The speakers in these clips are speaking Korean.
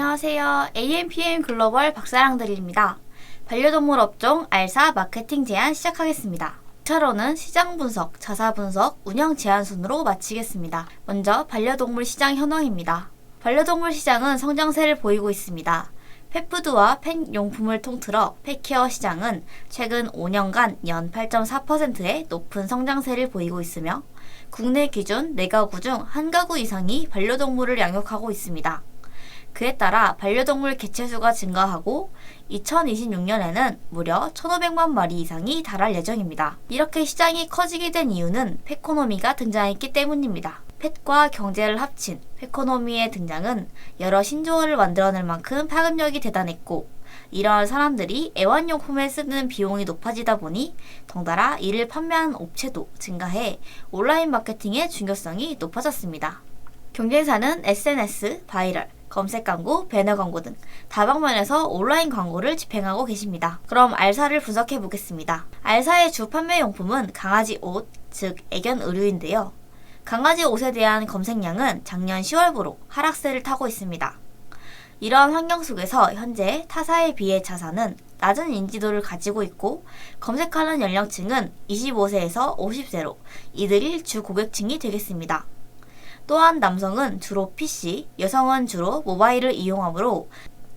안녕하세요. AMPM 글로벌 박사랑들입니다. 반려동물 업종 알사 마케팅 제안 시작하겠습니다. 차로는 시장 분석, 자사 분석, 운영 제안 순으로 마치겠습니다. 먼저 반려동물 시장 현황입니다. 반려동물 시장은 성장세를 보이고 있습니다. 펫푸드와 펫 용품을 통틀어 펫케어 시장은 최근 5년간 연 8.4%의 높은 성장세를 보이고 있으며 국내 기준 4가구 중 1가구 이상이 반려동물을 양육하고 있습니다. 그에 따라 반려동물 개체수가 증가하고 2026년에는 무려 1,500만 마리 이상이 달할 예정입니다. 이렇게 시장이 커지게 된 이유는 펫코노미가 등장했기 때문입니다. 펫과 경제를 합친 펫코노미의 등장은 여러 신조어를 만들어낼 만큼 파급력이 대단했고 이러한 사람들이 애완용품에 쓰는 비용이 높아지다 보니 덩달아 이를 판매하는 업체도 증가해 온라인 마케팅의 중요성이 높아졌습니다. 경쟁사는 SNS, 바이럴, 검색 광고, 배너 광고 등 다방면에서 온라인 광고를 집행하고 계십니다. 그럼 알사를 분석해 보겠습니다. 알사의 주 판매 용품은 강아지 옷, 즉 애견 의류인데요. 강아지 옷에 대한 검색량은 작년 10월부로 하락세를 타고 있습니다. 이러한 환경 속에서 현재 타사에 비해 자사는 낮은 인지도를 가지고 있고 검색하는 연령층은 25세에서 50세로 이들이 주 고객층이 되겠습니다. 또한 남성은 주로 PC, 여성은 주로 모바일을 이용하므로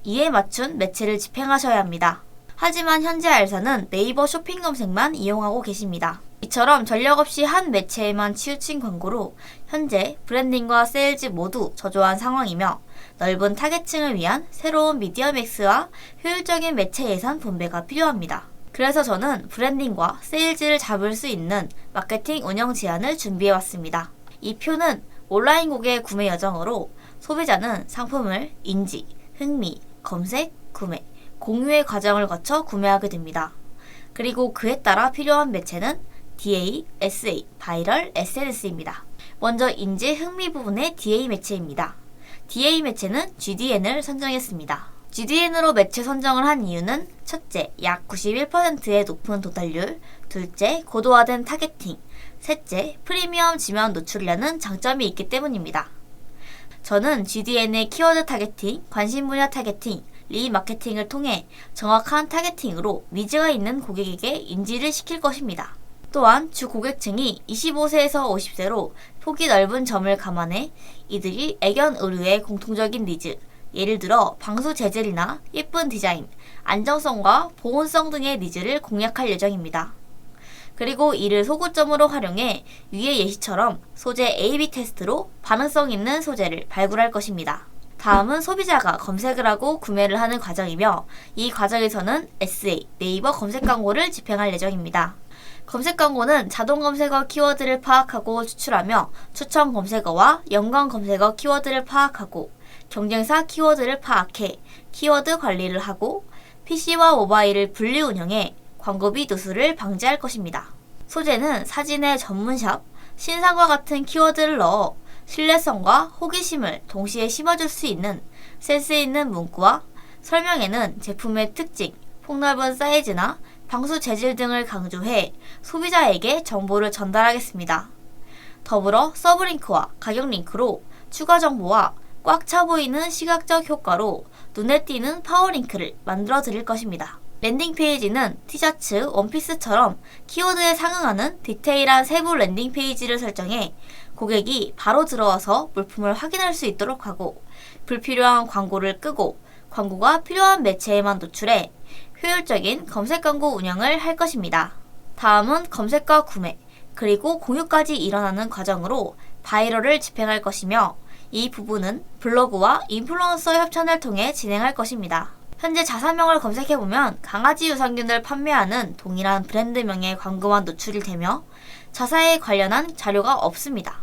이에 맞춘 매체를 집행하셔야 합니다. 하지만 현재 알사는 네이버 쇼핑 검색만 이용하고 계십니다. 이처럼 전력 없이 한 매체에만 치우친 광고로 현재 브랜딩과 세일즈 모두 저조한 상황이며 넓은 타겟층을 위한 새로운 미디어 맥스와 효율적인 매체 예산 분배가 필요합니다. 그래서 저는 브랜딩과 세일즈를 잡을 수 있는 마케팅 운영 제안을 준비해 왔습니다. 이 표는 온라인 고객 구매 여정으로 소비자는 상품을 인지, 흥미, 검색, 구매, 공유의 과정을 거쳐 구매하게 됩니다. 그리고 그에 따라 필요한 매체는 DA, SA, 바이럴, SNS입니다. 먼저 인지, 흥미 부분의 DA 매체입니다. DA 매체는 GDN을 선정했습니다. GDN으로 매체 선정을 한 이유는 첫째, 약 91%의 높은 도달률, 둘째, 고도화된 타겟팅, 셋째, 프리미엄 지면 노출이라는 장점이 있기 때문입니다. 저는 GDN의 키워드 타겟팅, 관심 분야 타겟팅, 리마케팅을 통해 정확한 타겟팅으로 니즈가 있는 고객에게 인지를 시킬 것입니다. 또한 주 고객층이 25세에서 50세로 폭이 넓은 점을 감안해 이들이 애견 의류의 공통적인 니즈, 예를 들어 방수 재질이나 예쁜 디자인, 안정성과 보온성 등의 니즈를 공략할 예정입니다. 그리고 이를 소구점으로 활용해 위의 예시처럼 소재 A-B 테스트로 반응성 있는 소재를 발굴할 것입니다. 다음은 소비자가 검색을 하고 구매를 하는 과정이며 이 과정에서는 SA, 네이버 검색 광고를 집행할 예정입니다. 검색 광고는 자동 검색어 키워드를 파악하고 추출하며 추천 검색어와 연관 검색어 키워드를 파악하고 경쟁사 키워드를 파악해 키워드 관리를 하고 PC와 모바일을 분리 운영해 광고비 누수를 방지할 것입니다. 소재는 사진의 전문샵, 신상과 같은 키워드를 넣어 신뢰성과 호기심을 동시에 심어줄 수 있는 센스 있는 문구와 설명에는 제품의 특징, 폭넓은 사이즈나 방수 재질 등을 강조해 소비자에게 정보를 전달하겠습니다. 더불어 서브 링크와 가격 링크로 추가 정보와 꽉 차 보이는 시각적 효과로 눈에 띄는 파워 링크를 만들어 드릴 것입니다. 랜딩 페이지는 티셔츠, 원피스처럼 키워드에 상응하는 디테일한 세부 랜딩 페이지를 설정해 고객이 바로 들어와서 물품을 확인할 수 있도록 하고 불필요한 광고를 끄고 광고가 필요한 매체에만 노출해 효율적인 검색 광고 운영을 할 것입니다. 다음은 검색과 구매, 그리고 공유까지 일어나는 과정으로 바이럴을 집행할 것이며 이 부분은 블로그와 인플루언서 협찬을 통해 진행할 것입니다. 현재 자사명을 검색해보면 강아지 유산균을 판매하는 동일한 브랜드명의 광고만 노출이 되며 자사에 관련한 자료가 없습니다.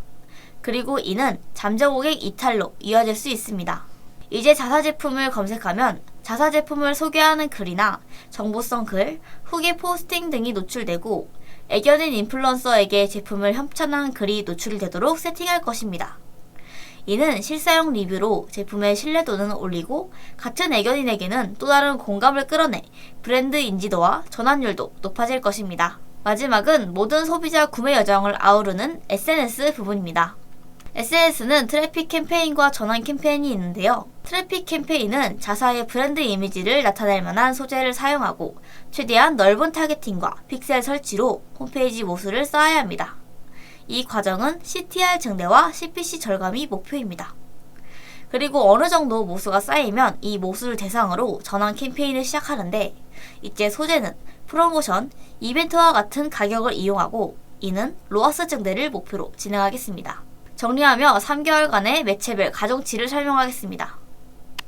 그리고 이는 잠재 고객 이탈로 이어질 수 있습니다. 이제 자사 제품을 검색하면 자사 제품을 소개하는 글이나 정보성 글, 후기 포스팅 등이 노출되고 애견인 인플루언서에게 제품을 협찬한 글이 노출되도록 세팅할 것입니다. 이는 실사용 리뷰로 제품의 신뢰도는 올리고 같은 애견인에게는 또 다른 공감을 끌어내 브랜드 인지도와 전환율도 높아질 것입니다. 마지막은 모든 소비자 구매 여정을 아우르는 SNS 부분입니다. SNS는 트래픽 캠페인과 전환 캠페인이 있는데요. 트래픽 캠페인은 자사의 브랜드 이미지를 나타낼 만한 소재를 사용하고 최대한 넓은 타겟팅과 픽셀 설치로 홈페이지 모수를 쌓아야 합니다. 이 과정은 CTR 증대와 CPC 절감이 목표입니다. 그리고 어느 정도 모수가 쌓이면 이 모수를 대상으로 전환 캠페인을 시작하는데 이제 소재는 프로모션, 이벤트와 같은 가격을 이용하고 이는 로아스 증대를 목표로 진행하겠습니다. 정리하며 3개월간의 매체별 가중치를 설명하겠습니다.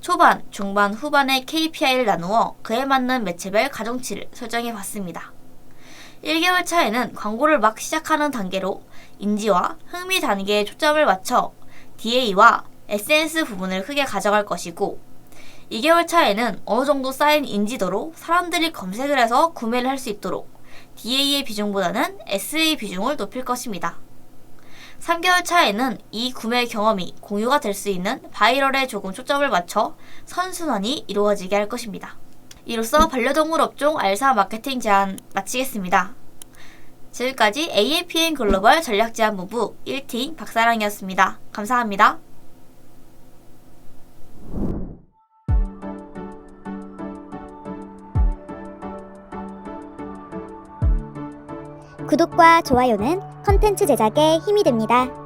초반, 중반, 후반의 KPI를 나누어 그에 맞는 매체별 가중치를 설정해 봤습니다. 1개월 차에는 광고를 막 시작하는 단계로 인지와 흥미 단계에 초점을 맞춰 DA와 SNS 부분을 크게 가져갈 것이고 2개월 차에는 어느 정도 쌓인 인지도로 사람들이 검색을 해서 구매를 할 수 있도록 DA의 비중보다는 SA 비중을 높일 것입니다. 3개월 차에는 이 구매 경험이 공유가 될 수 있는 바이럴에 조금 초점을 맞춰 선순환이 이루어지게 할 것입니다. 이로써 반려동물 업종 알사 마케팅 제안 마치겠습니다. 지금까지 AAPN 글로벌 전략제안본부 1팀 박사랑이었습니다. 감사합니다. 구독과 좋아요는 컨텐츠 제작에 힘이 됩니다.